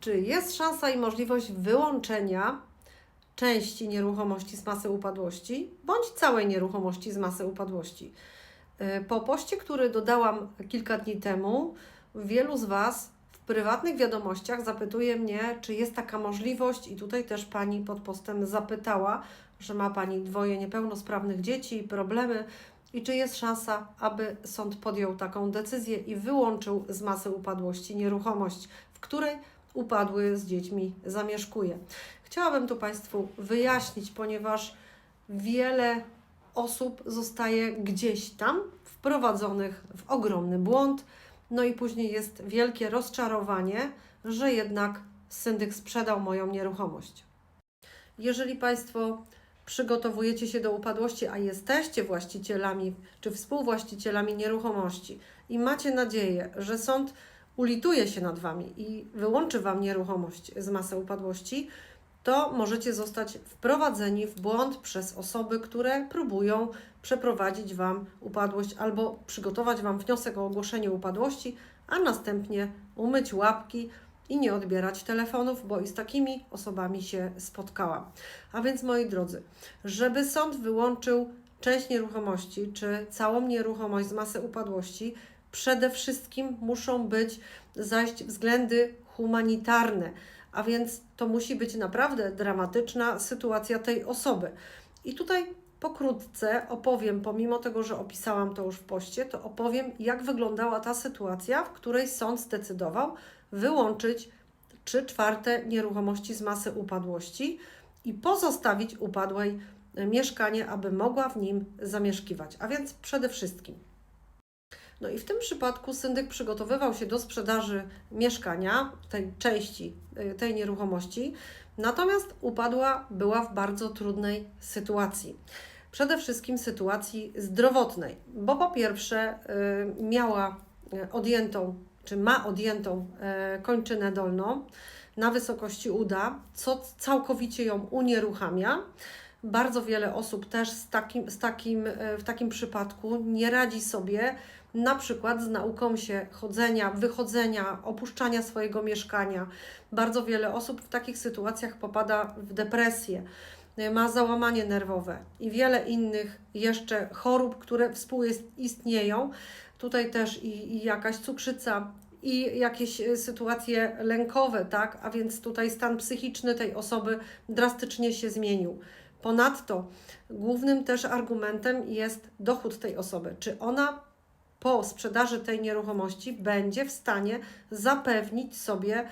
Czy jest szansa i możliwość wyłączenia części nieruchomości z masy upadłości bądź całej nieruchomości z masy upadłości? Y, Po poście, który dodałam kilka dni temu, wielu z Was w prywatnych wiadomościach zapytuje mnie, czy jest taka możliwość, i tutaj też pani pod postem zapytała, że ma pani dwoje niepełnosprawnych dzieci, problemy, i czy jest szansa, aby sąd podjął taką decyzję i wyłączył z masy upadłości nieruchomość, w której upadły z dziećmi zamieszkuje. Chciałabym tu Państwu wyjaśnić, ponieważ wiele osób zostaje gdzieś tam wprowadzonych w ogromny błąd, no i później jest wielkie rozczarowanie, że jednak syndyk sprzedał moją nieruchomość. Jeżeli Państwo przygotowujecie się do upadłości, a jesteście właścicielami czy współwłaścicielami nieruchomości i macie nadzieję, że sąd ulituje się nad Wami i wyłączy Wam nieruchomość z masy upadłości, to możecie zostać wprowadzeni w błąd przez osoby, które próbują przeprowadzić Wam upadłość albo przygotować Wam wniosek o ogłoszenie upadłości, a następnie umyć łapki i nie odbierać telefonów, bo i z takimi osobami się spotkałam. A więc moi drodzy, żeby sąd wyłączył część nieruchomości czy całą nieruchomość z masy upadłości, przede wszystkim muszą być zaś względy humanitarne, a więc to musi być naprawdę dramatyczna sytuacja tej osoby. I tutaj pokrótce opowiem, pomimo tego, że opisałam to już w poście, to opowiem, jak wyglądała ta sytuacja, w której sąd zdecydował wyłączyć 3 czwarte nieruchomości z masy upadłości i pozostawić upadłej mieszkanie, aby mogła w nim zamieszkiwać. A więc przede wszystkim. No i w tym przypadku syndyk przygotowywał się do sprzedaży mieszkania, tej części y, tej nieruchomości, natomiast upadła była w bardzo trudnej sytuacji. Przede wszystkim sytuacji zdrowotnej, bo po pierwsze y, miała y, odjętą, czy ma odjętą kończynę dolną na wysokości uda, co całkowicie ją unieruchamia. Bardzo wiele osób też z takim, z takim, w takim przypadku nie radzi sobie na przykład z nauką się chodzenia, wychodzenia, opuszczania swojego mieszkania. Bardzo wiele osób w takich sytuacjach popada w depresję, y, ma załamanie nerwowe i wiele innych jeszcze chorób, które współistnieją. Tutaj też i, i jakaś cukrzyca, i jakieś y, sytuacje lękowe, tak? A więc tutaj stan psychiczny tej osoby drastycznie się zmienił. Ponadto głównym też argumentem jest dochód tej osoby. Czy ona po sprzedaży tej nieruchomości będzie w stanie zapewnić sobie